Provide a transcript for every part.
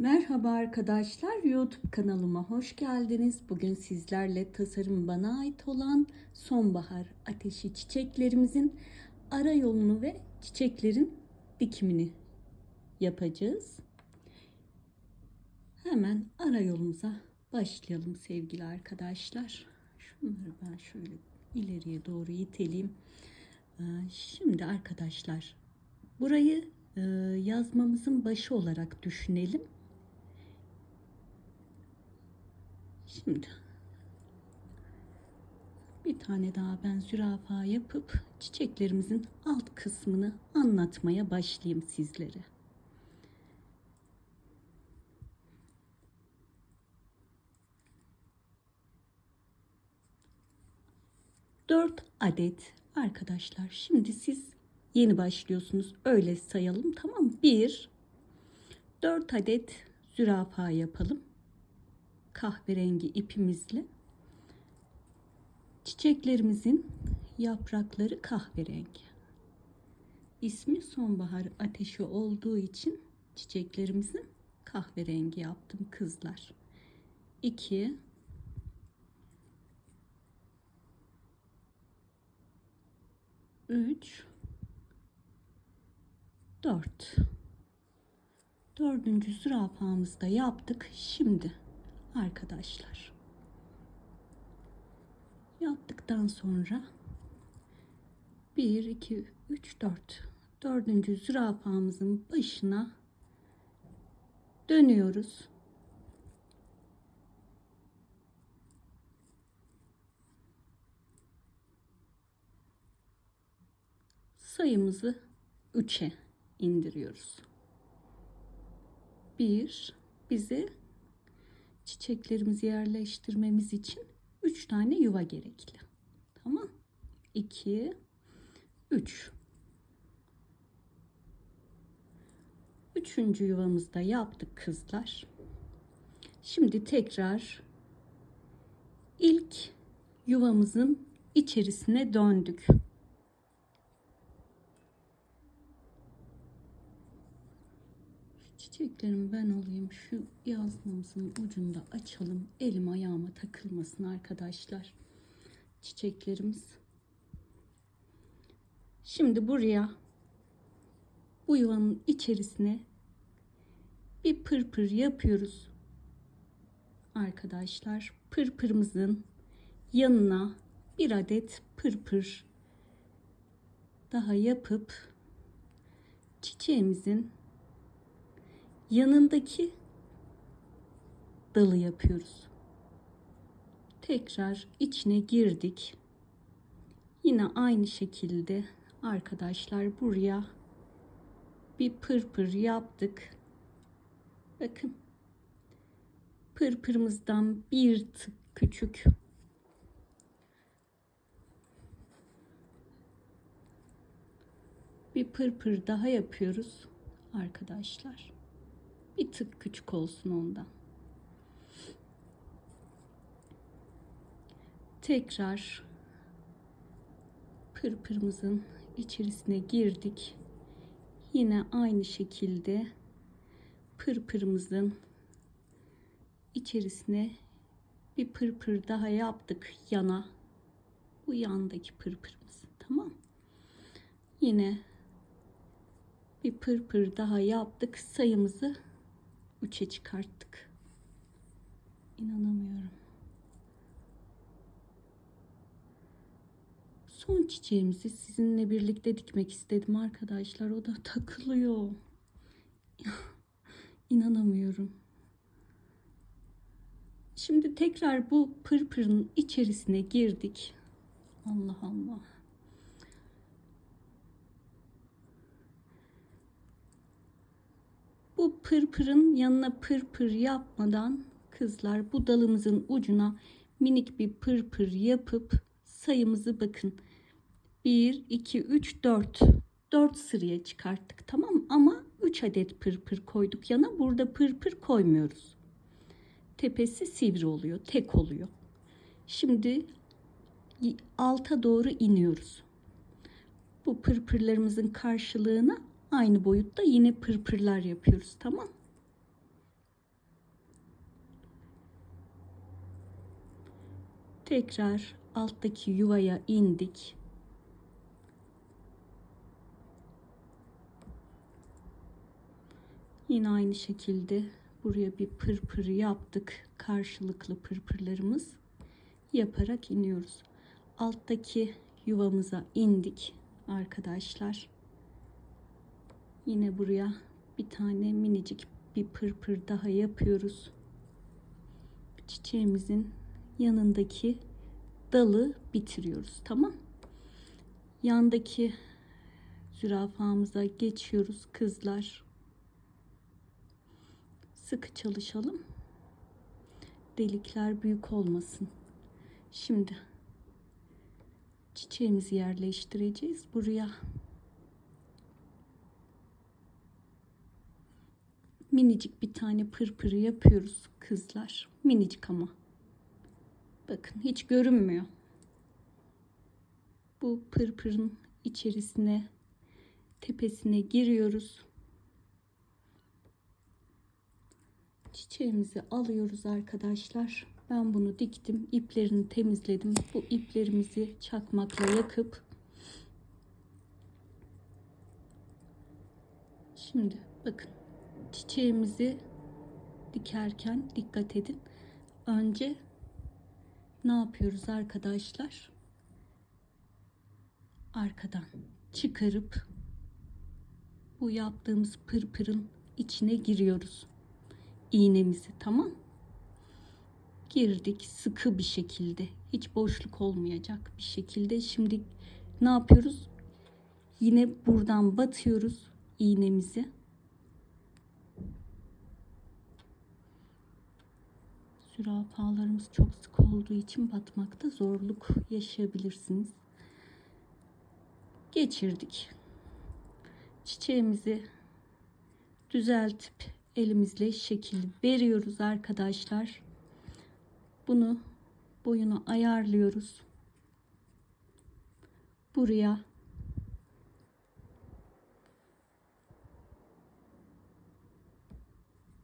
Merhaba arkadaşlar, YouTube kanalıma hoş geldiniz. Bugün sizlerle tasarım bana ait olan sonbahar ateşi çiçeklerimizin ara yolunu ve çiçeklerin dikimini yapacağız. Hemen ara yolumuza başlayalım sevgili arkadaşlar. Şunları ben şöyle ileriye doğru iteleyeyim. Ee, Şimdi arkadaşlar burayı e, yazmamızın başı olarak düşünelim. Şimdi bir tane daha ben zürafa yapıp çiçeklerimizin alt kısmını anlatmaya başlayayım sizlere. Dört adet arkadaşlar. Şimdi siz yeni başlıyorsunuz. Öyle sayalım tamam? Bir, dört adet zürafa yapalım kahverengi ipimizle çiçeklerimizin yaprakları kahverengi. İsmi sonbahar ateşi olduğu için çiçeklerimizin kahverengi yaptım kızlar. 2 3 4 Dördüncü zürafamızda yaptık. Şimdi arkadaşlar. Yaptıktan sonra 1, 2, 3, 4. Dördüncü zürafamızın başına dönüyoruz. Sayımızı 3'e indiriyoruz. 1 bize çiçeklerimizi yerleştirmemiz için 3 tane yuva gerekli. Tamam. 2 3 Üçüncü yuvamızda yaptık kızlar. Şimdi tekrar ilk yuvamızın içerisine döndük. Çiçeklerimi ben alayım. Şu yazmamızın ucunda açalım. Elim ayağıma takılmasın arkadaşlar. Çiçeklerimiz. Şimdi buraya bu yuvanın içerisine bir pırpır yapıyoruz. Arkadaşlar pırpırımızın yanına bir adet pırpır daha yapıp çiçeğimizin yanındaki dalı yapıyoruz. Tekrar içine girdik. Yine aynı şekilde arkadaşlar buraya bir pırpır yaptık. Bakın. Pırpırımızdan bir tık küçük. Bir pırpır daha yapıyoruz arkadaşlar bir tık küçük olsun ondan. Tekrar pırpırımızın içerisine girdik. Yine aynı şekilde pırpırımızın içerisine bir pırpır daha yaptık yana. Bu yandaki pırpırımız. Tamam. Yine bir pırpır daha yaptık. Sayımızı 3'e çıkarttık. İnanamıyorum. Son çiçeğimizi sizinle birlikte dikmek istedim arkadaşlar. O da takılıyor. İnanamıyorum. Şimdi tekrar bu pırpırın içerisine girdik. Allah Allah. Bu pırpırın yanına pırpır yapmadan kızlar bu dalımızın ucuna minik bir pırpır yapıp sayımızı bakın. 1, 2, 3, 4. 4 sıraya çıkarttık tamam ama 3 adet pırpır koyduk yana. Burada pırpır koymuyoruz. Tepesi sivri oluyor, tek oluyor. Şimdi alta doğru iniyoruz. Bu pırpırlarımızın karşılığına Aynı boyutta yine pırpırlar yapıyoruz tamam. Tekrar alttaki yuvaya indik. Yine aynı şekilde buraya bir pırpır yaptık. Karşılıklı pırpırlarımız yaparak iniyoruz. Alttaki yuvamıza indik arkadaşlar. Yine buraya bir tane minicik bir pırpır daha yapıyoruz. Çiçeğimizin yanındaki dalı bitiriyoruz. Tamam. Yandaki zürafamıza geçiyoruz kızlar. Sıkı çalışalım. Delikler büyük olmasın. Şimdi çiçeğimizi yerleştireceğiz buraya. Minicik bir tane pırpırı yapıyoruz kızlar. Minicik ama. Bakın hiç görünmüyor. Bu pırpırın içerisine tepesine giriyoruz. Çiçeğimizi alıyoruz arkadaşlar. Ben bunu diktim. iplerini temizledim. Bu iplerimizi çakmakla yakıp Şimdi bakın çiçeğimizi dikerken dikkat edin. Önce ne yapıyoruz arkadaşlar? Arkadan çıkarıp bu yaptığımız pırpırın içine giriyoruz. İğnemizi tamam. Girdik sıkı bir şekilde. Hiç boşluk olmayacak bir şekilde. Şimdi ne yapıyoruz? Yine buradan batıyoruz iğnemizi. Zürafalarımız çok sık olduğu için batmakta zorluk yaşayabilirsiniz. Geçirdik. Çiçeğimizi düzeltip elimizle şekil veriyoruz arkadaşlar. Bunu boyunu ayarlıyoruz. Buraya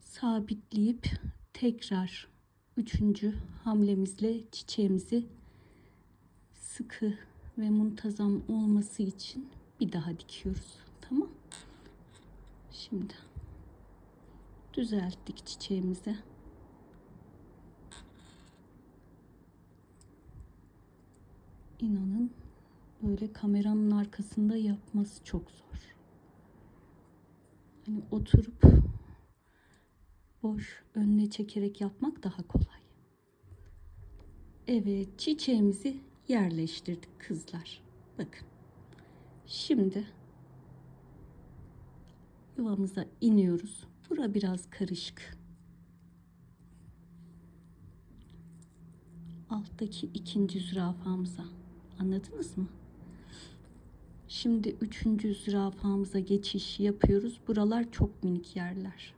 sabitleyip tekrar üçüncü hamlemizle çiçeğimizi sıkı ve muntazam olması için bir daha dikiyoruz. Tamam. Şimdi düzelttik çiçeğimizi. İnanın böyle kameranın arkasında yapması çok zor. Hani oturup boş önüne çekerek yapmak daha kolay. Evet çiçeğimizi yerleştirdik kızlar. Bakın. Şimdi yuvamıza iniyoruz. Bura biraz karışık. Alttaki ikinci zürafamıza. Anladınız mı? Şimdi üçüncü zürafamıza geçiş yapıyoruz. Buralar çok minik yerler.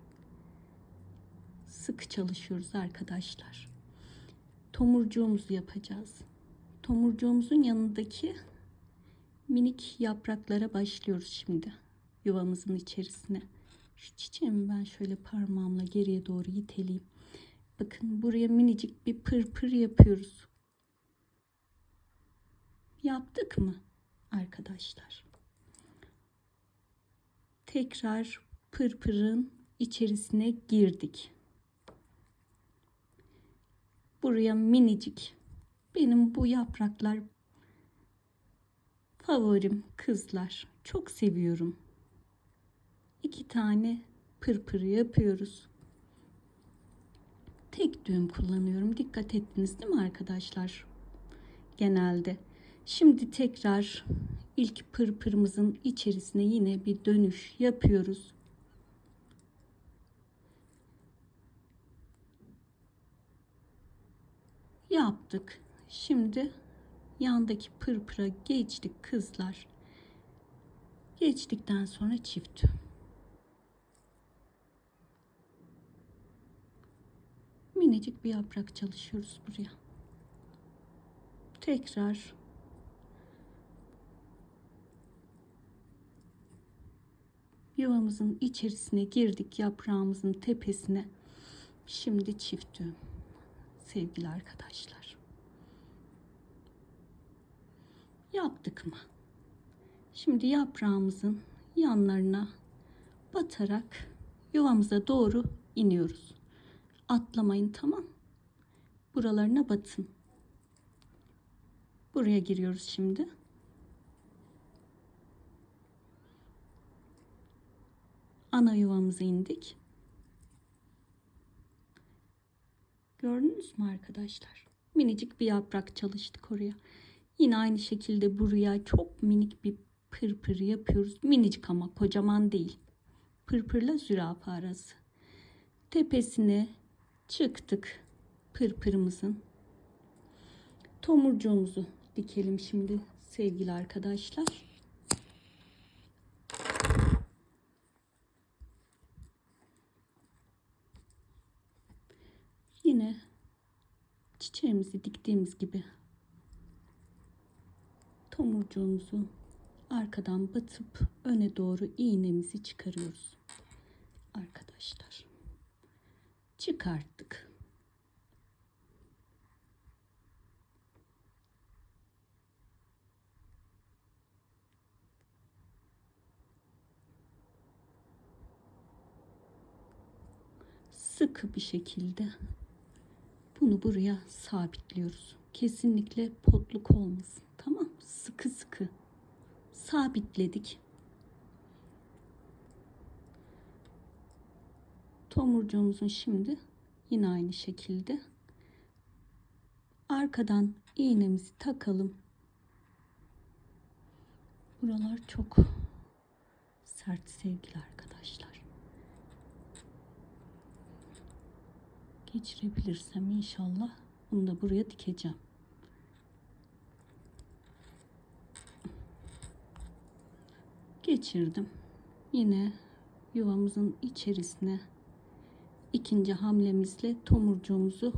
Sık çalışıyoruz arkadaşlar. Tomurcuğumuzu yapacağız. Tomurcuğumuzun yanındaki minik yapraklara başlıyoruz şimdi. Yuvamızın içerisine. Şu çiçeğimi ben şöyle parmağımla geriye doğru iteleyeyim. Bakın buraya minicik bir pırpır yapıyoruz. Yaptık mı arkadaşlar? Tekrar pırpırın içerisine girdik. Buraya minicik benim bu yapraklar favorim kızlar. Çok seviyorum. İki tane pırpır yapıyoruz. Tek düğüm kullanıyorum. Dikkat ettiniz değil mi arkadaşlar? Genelde. Şimdi tekrar ilk pırpırımızın içerisine yine bir dönüş yapıyoruz. Yaptık. Şimdi yandaki pırpıra geçtik kızlar. Geçtikten sonra çift minicik bir yaprak çalışıyoruz buraya. Tekrar yuvamızın içerisine girdik yaprağımızın tepesine. Şimdi çift düğüm sevgili arkadaşlar. Yaptık mı? Şimdi yaprağımızın yanlarına batarak yuvamıza doğru iniyoruz. Atlamayın tamam. Buralarına batın. Buraya giriyoruz şimdi. Ana yuvamıza indik. Gördünüz mü arkadaşlar? Minicik bir yaprak çalıştık oraya. Yine aynı şekilde buraya çok minik bir pırpır yapıyoruz. Minicik ama kocaman değil. Pırpırla zürafa arası. Tepesine çıktık pırpırımızın. Tomurcuğumuzu dikelim şimdi sevgili arkadaşlar. Yine çiçeğimizi diktiğimiz gibi tomurcuğumuzu arkadan batıp öne doğru iğnemizi çıkarıyoruz. Arkadaşlar. Çıkarttık. Sıkı bir şekilde bunu buraya sabitliyoruz. Kesinlikle potluk olmasın. Tamam Sıkı sıkı sabitledik. Tomurcuğumuzun şimdi yine aynı şekilde arkadan iğnemizi takalım. Buralar çok sert sevgili arkadaşlar. Geçirebilirsem inşallah bunu da buraya dikeceğim. Geçirdim. Yine yuvamızın içerisine ikinci hamlemizle tomurcuğumuzu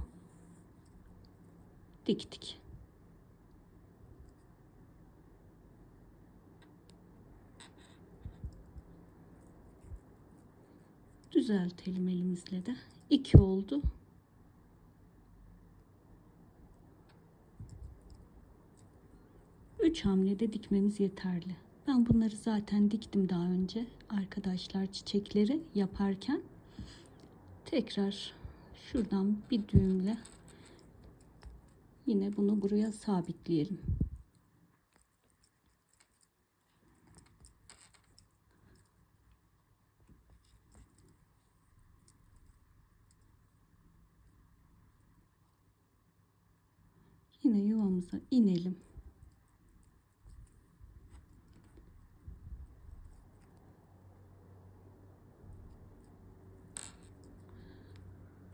diktik. Düzeltelim elimizle de. İki oldu. Üç hamlede dikmemiz yeterli. Ben bunları zaten diktim daha önce arkadaşlar çiçekleri yaparken. Tekrar şuradan bir düğümle yine bunu buraya sabitleyelim. Yine yuvamıza inelim.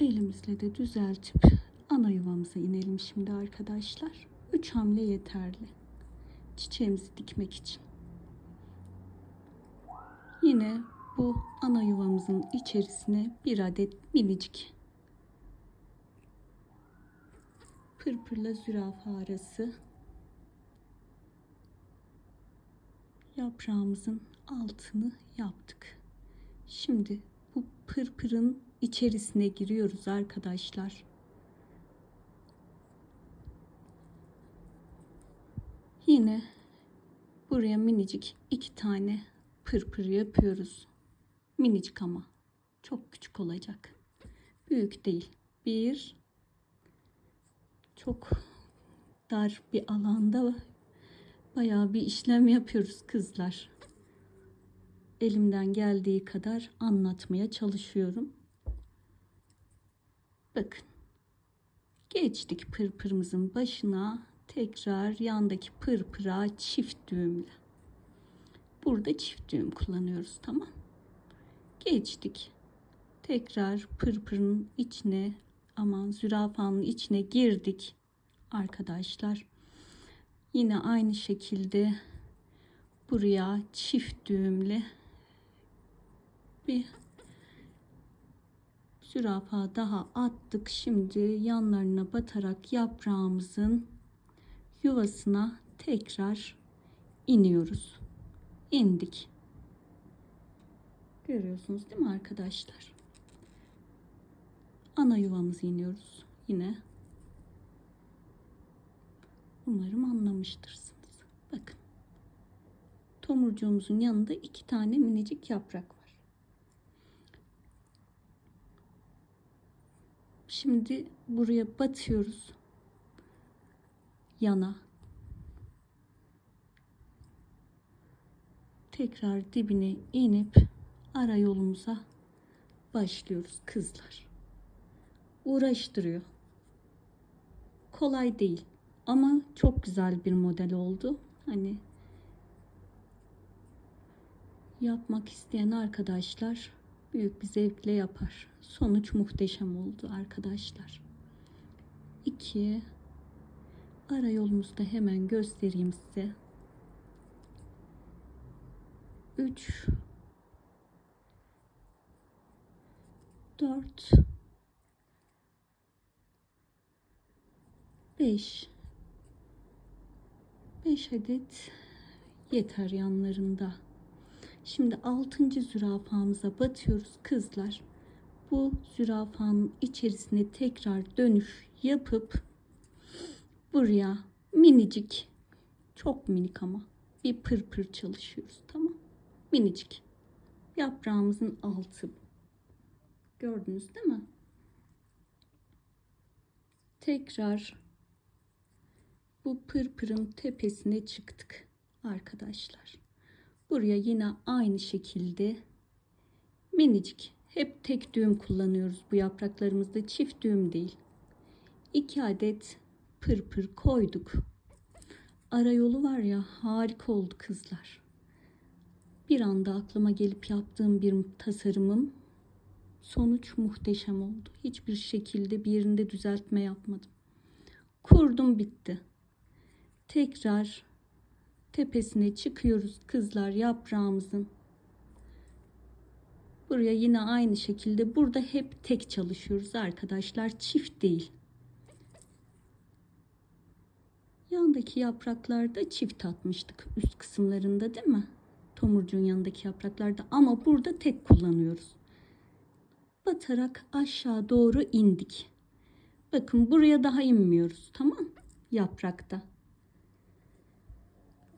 Elimizle de düzeltip ana yuvamıza inelim şimdi arkadaşlar. 3 hamle yeterli. Çiçeğimizi dikmek için. Yine bu ana yuvamızın içerisine bir adet minicik pırpırla zürafa arası yaprağımızın altını yaptık. Şimdi bu pırpırın içerisine giriyoruz arkadaşlar. Yine buraya minicik iki tane pırpır yapıyoruz. Minicik ama çok küçük olacak. Büyük değil. Bir çok dar bir alanda bayağı bir işlem yapıyoruz kızlar. Elimden geldiği kadar anlatmaya çalışıyorum. Bakın. Geçtik pırpırımızın başına. Tekrar yandaki pırpıra çift düğümle. Burada çift düğüm kullanıyoruz tamam. Geçtik. Tekrar pırpırın içine aman zürafanın içine girdik arkadaşlar. Yine aynı şekilde buraya çift düğümle bir zürafa daha attık. Şimdi yanlarına batarak yaprağımızın yuvasına tekrar iniyoruz. İndik. Görüyorsunuz değil mi arkadaşlar? Ana yuvamızı iniyoruz yine. Umarım anlamıştırsınız. Tomurcuğumuzun yanında iki tane minicik yaprak var. Şimdi buraya batıyoruz. Yana. Tekrar dibine inip ara yolumuza başlıyoruz kızlar. Uğraştırıyor. Kolay değil ama çok güzel bir model oldu. Hani yapmak isteyen arkadaşlar büyük bir zevkle yapar. Sonuç muhteşem oldu arkadaşlar. 2 ara yolumuzda hemen göstereyim size. 3 4 5 5 adet yeter yanlarında. Şimdi 6. zürafamıza batıyoruz kızlar. Bu zürafanın içerisine tekrar dönüş yapıp buraya minicik çok minik ama bir pırpır çalışıyoruz tamam minicik yaprağımızın altı gördünüz değil mi tekrar bu pırpırın tepesine çıktık arkadaşlar buraya yine aynı şekilde minicik hep tek düğüm kullanıyoruz bu yapraklarımızda çift düğüm değil. 2 adet pırpır koyduk. Ara yolu var ya harika oldu kızlar. Bir anda aklıma gelip yaptığım bir tasarımım sonuç muhteşem oldu. Hiçbir şekilde bir yerinde düzeltme yapmadım. Kurdum bitti. Tekrar tepesine çıkıyoruz kızlar yaprağımızın. Buraya yine aynı şekilde burada hep tek çalışıyoruz arkadaşlar çift değil. Yandaki yapraklarda çift atmıştık üst kısımlarında değil mi? Tomurcuğun yanındaki yapraklarda ama burada tek kullanıyoruz. Batarak aşağı doğru indik. Bakın buraya daha inmiyoruz tamam? Yaprakta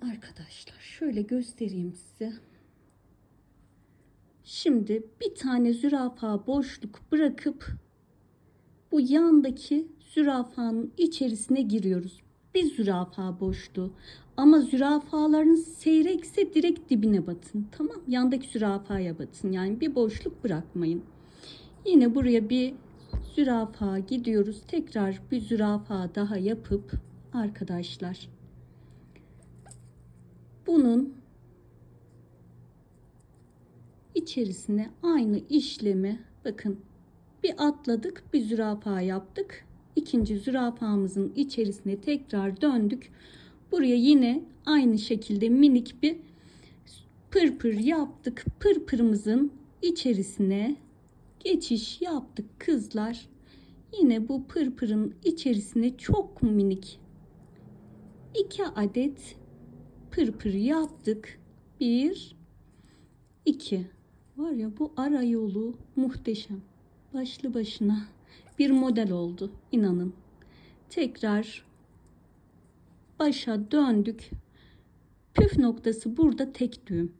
Arkadaşlar şöyle göstereyim size. Şimdi bir tane zürafa boşluk bırakıp bu yandaki zürafanın içerisine giriyoruz. Bir zürafa boşluğu. Ama zürafaların seyrekse direkt dibine batın. Tamam yandaki zürafaya batın. Yani bir boşluk bırakmayın. Yine buraya bir zürafa gidiyoruz. Tekrar bir zürafa daha yapıp arkadaşlar bunun içerisine aynı işlemi bakın bir atladık bir zürafa yaptık. İkinci zürafamızın içerisine tekrar döndük. Buraya yine aynı şekilde minik bir pırpır yaptık. Pırpırımızın içerisine geçiş yaptık kızlar. Yine bu pırpırın içerisine çok minik iki adet pırpır yaptık. Bir, iki. Var ya bu ara yolu muhteşem. Başlı başına bir model oldu. inanın. Tekrar başa döndük. Püf noktası burada tek düğüm.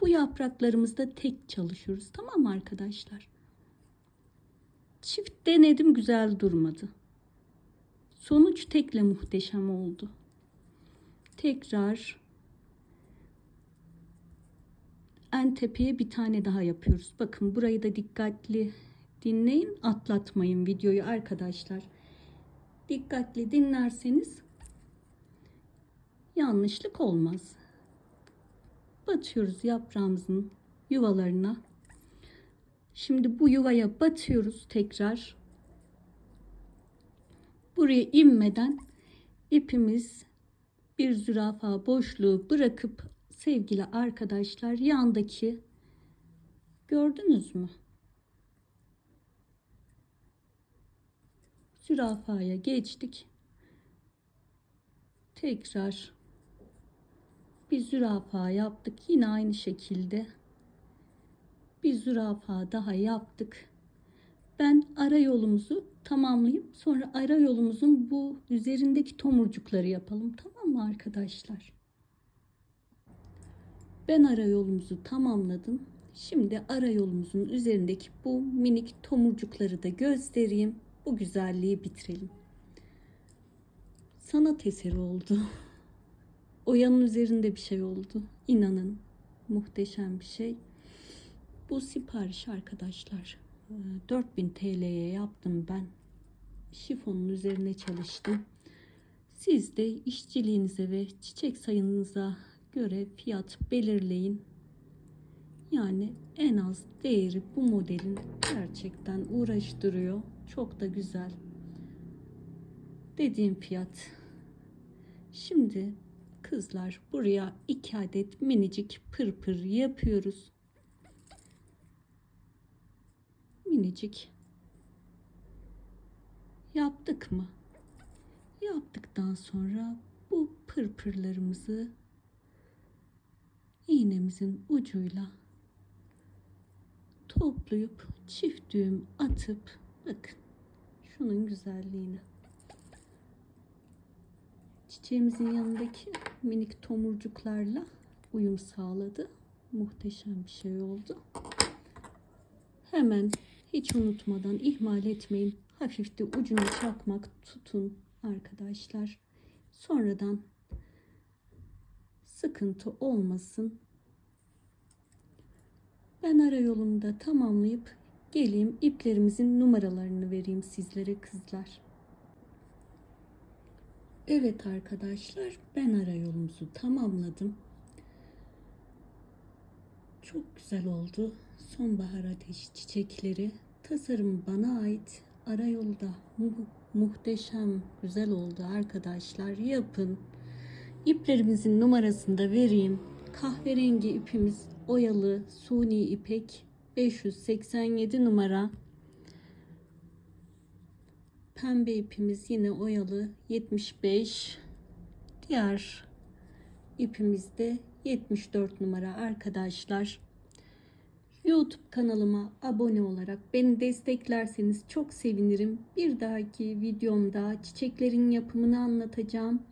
Bu yapraklarımızda tek çalışıyoruz. Tamam mı arkadaşlar? Çift denedim güzel durmadı. Sonuç tekle muhteşem oldu tekrar en tepeye bir tane daha yapıyoruz. Bakın burayı da dikkatli dinleyin. Atlatmayın videoyu arkadaşlar. Dikkatli dinlerseniz yanlışlık olmaz. Batıyoruz yaprağımızın yuvalarına. Şimdi bu yuvaya batıyoruz tekrar. Buraya inmeden ipimiz bir zürafa boşluğu bırakıp sevgili arkadaşlar yandaki gördünüz mü? Zürafaya geçtik. Tekrar bir zürafa yaptık. Yine aynı şekilde bir zürafa daha yaptık. Ben ara yolumuzu tamamlayıp sonra ara yolumuzun bu üzerindeki tomurcukları yapalım. Tamam mı arkadaşlar? Ben ara yolumuzu tamamladım. Şimdi ara yolumuzun üzerindeki bu minik tomurcukları da göstereyim. Bu güzelliği bitirelim. Sanat eseri oldu. Oyanın üzerinde bir şey oldu. İnanın muhteşem bir şey. Bu sipariş arkadaşlar. Ee, 4000 TL'ye yaptım ben. Şifonun üzerine çalıştım. Siz de işçiliğinize ve çiçek sayınıza göre fiyat belirleyin. Yani en az değeri bu modelin gerçekten uğraştırıyor. Çok da güzel. Dediğim fiyat. Şimdi kızlar buraya iki adet minicik pırpır yapıyoruz. Minicik yaptık mı? Yaptıktan sonra bu pırpırlarımızı iğnemizin ucuyla toplayıp çift düğüm atıp bakın şunun güzelliğine. Çiçeğimizin yanındaki minik tomurcuklarla uyum sağladı. Muhteşem bir şey oldu. Hemen hiç unutmadan ihmal etmeyin. Hafif de ucunu çakmak tutun arkadaşlar. Sonradan sıkıntı olmasın. Ben ara yolunu da tamamlayıp geleyim iplerimizin numaralarını vereyim sizlere kızlar. Evet arkadaşlar ben ara yolumuzu tamamladım. Çok güzel oldu. Sonbahar ateş çiçekleri. Tasarım bana ait. Ara yolda mu- muhteşem güzel oldu arkadaşlar. Yapın. İplerimizin numarasını da vereyim. Kahverengi ipimiz oyalı suni ipek 587 numara. Pembe ipimiz yine oyalı 75. Diğer ipimiz de 74 numara arkadaşlar. YouTube kanalıma abone olarak beni desteklerseniz çok sevinirim. Bir dahaki videomda çiçeklerin yapımını anlatacağım.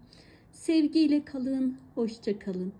Sevgiyle kalın, hoşça kalın.